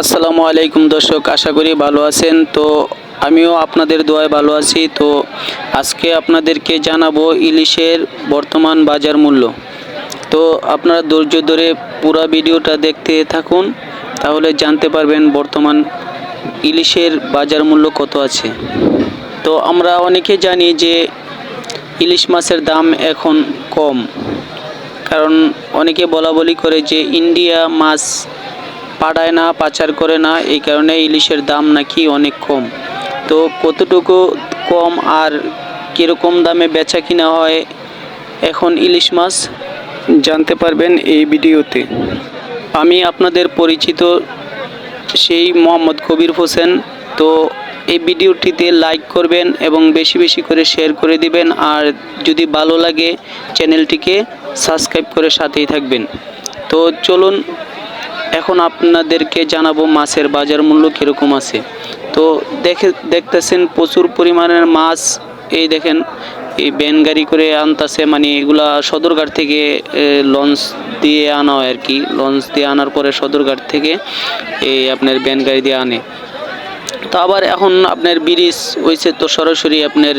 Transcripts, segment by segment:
আসসালামু আলাইকুম দর্শক, আশা করি ভালো আছেন। তো আমিও আপনাদের দোয়ায় ভালো আছি। তো আজকে আপনাদেরকে জানাব ইলিশের বর্তমান বাজার মূল্য। তো আপনারা ধৈর্য ধরে পুরো ভিডিওটা দেখতে থাকুন, তাহলে জানতে পারবেন বর্তমান ইলিশের বাজার মূল্য কত আছে। তো আমরা অনেকে জানি যে ইলিশ মাছের দাম এখন কম, কারণ অনেকে বলা বলি করে যে ইন্ডিয়া মাছ পাড়ায় না, পাচার করে না, এই কারণে ইলিশের দাম নাকি অনেক কম। তো কতটুকু কম আর কীরকম দামে বেচা কিনা হয় এখন ইলিশ মাছ জানতে পারবেন এই ভিডিওতে। আমি আপনাদের পরিচিত সেই মোহাম্মদ কবির হোসেন। তো এই ভিডিওটিতে লাইক করবেন এবং বেশি বেশি করে শেয়ার করে দিবেন। আর যদি ভালো লাগে চ্যানেলটিকে সাবস্ক্রাইব করে সাথেই থাকবেন। তো চলুন এখন আপনাদেরকে জানাব মাছের বাজার মূল্য কীরকম আছে। তো দেখে, দেখতেছেন প্রচুর পরিমাণের মাছ, এই দেখেন, এই ব্যান গাড়ি করে আনতাছে মানে এগুলা সদরঘাট থেকে লঞ্চ দিয়ে আনা হয় আর কি লঞ্চ দিয়ে আনার পরে সদরঘাট থেকে, এই আপনার ব্যান গাড়ি দিয়ে আনে। তো আবার এখন আপনার ব্রিজ হয়েছে তো সরাসরি আপনার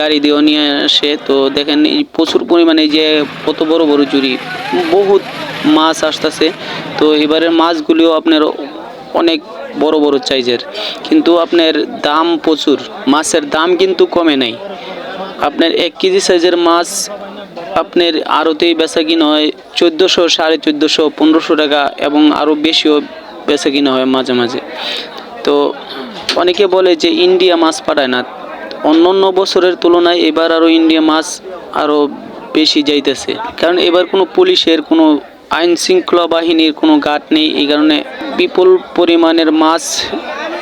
গাড়ি দিয়েও নিয়ে আসে। তো দেখেন এই প্রচুর পরিমাণে যে কত বড় বড় জুড়ি বহুত মাছ আসতেছে। তো এবারের মাছগুলিও আপনার অনেক বড় বড় সাইজের। কিন্তু আপনার দাম প্রচুর। মাছের দাম কিন্তু কমে নাই। আপনার এক কেজি সাইজের মাছ আপনার আরতেই বেচা কিনা হয় চোদ্দোশো, সাড়ে চোদ্দোশো, পনেরোশো টাকা এবং আরও বেশিও বেচা কিনা হয় মাঝে মাঝে। তো অনেকে বলে যে ইন্ডিয়া মাছ পাঠায় না। অন্য অন্য বছরের তুলনায় এবার আরও ইন্ডিয়া মাছ আরও বেশি যাইতেছে। কারণ এবার কোনো পুলিশের কোনো আইন শৃঙ্খলা বাহিনীর কোনো গাট নেই, এই কারণে বিপুল পরিমাণের মাছ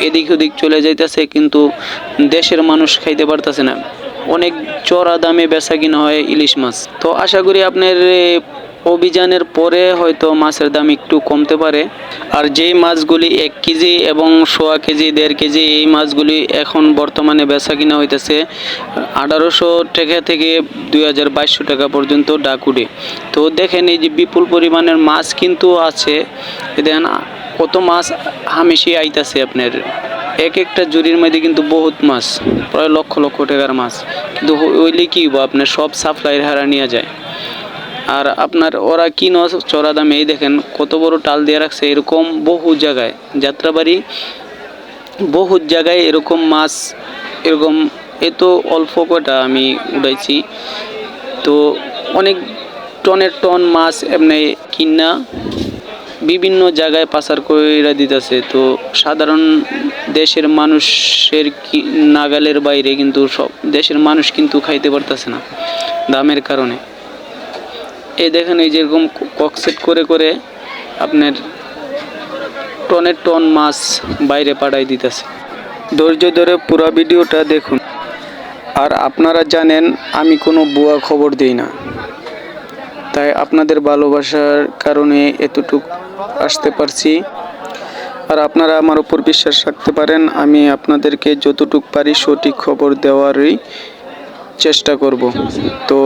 এদিক ওদিক চলে যাইতেছে, কিন্তু দেশের মানুষ খাইতে পারতেছে না। অনেক চড়া দামে বেচা কিনা হয় ইলিশ মাছ। তো আশা করি আপনার অভিযানের পরে হয়তো মাছের দাম একটু কমতে পারে। আর যেই মাছগুলি এক কেজি এবং সোয়া কেজি, দেড় কেজি, এই মাছগুলি এখন বর্তমানে বেচা কিনা হইতেছে আঠারোশো টাকা থেকে দুই হাজার বাইশশো টাকা পর্যন্ত ডাকুডে তো দেখেন এই যে বিপুল পরিমাণের মাছ কিন্তু আছে। দেন কত মাছ হামেশি আইতাছে আপনার। এক একটা জুড়ির মধ্যে কিন্তু বহুত মাছ, প্রায় লক্ষ লক্ষ টাকার মাছ। কিন্তু ওইলে কি আপনার সব সাপ্লাইয়ের হারা নিয়ে যায়। আর আপনার ওরা কি ন চড়া দামে, এই দেখেন কত বড় টাল দিয়ে রাখছে এরকম বহু জায়গায়। যাত্রাবাড়ি বহু জায়গায় এরকম মাছ, এরকম এত অল্প কটা আমি উড়াইছি তো অনেক টনের টন মাছ এমনি কিনা বিভিন্ন জায়গায় পাচার করে দিতেছে। তো সাধারণ দেশের মানুষের কি নাগালের বাইরে কিন্তু সব দেশের মানুষ কিন্তু খাইতে পারতেছে না দামের কারণে। এই দেখেন, এই যেরকম ককসেট করে করে আপনার টনের টন মাছ বাইরে পাঠাই দিতেছে। ধৈর্য ধরে পুরো ভিডিওটা দেখুন। আর আপনারা জানেন, আমি কোনো বুয়া খবর দিই না। তাই আপনাদের ভালোবাসার কারণে এতটুক আসতে পারছি। আর আপনারা আমার উপর বিশ্বাস রাখতে পারেন, আমি আপনাদেরকে যতটুক পারি সঠিক খবর দেওয়ারই চেষ্টা করব। তো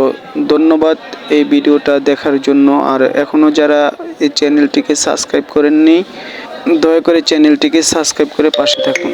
ধন্যবাদ এই ভিডিওটা দেখার জন্য। আর এখনও যারা এই চ্যানেলটিকে সাবস্ক্রাইব করেননি, দয়া করে চ্যানেলটিকে সাবস্ক্রাইব করে পাশে থাকুন।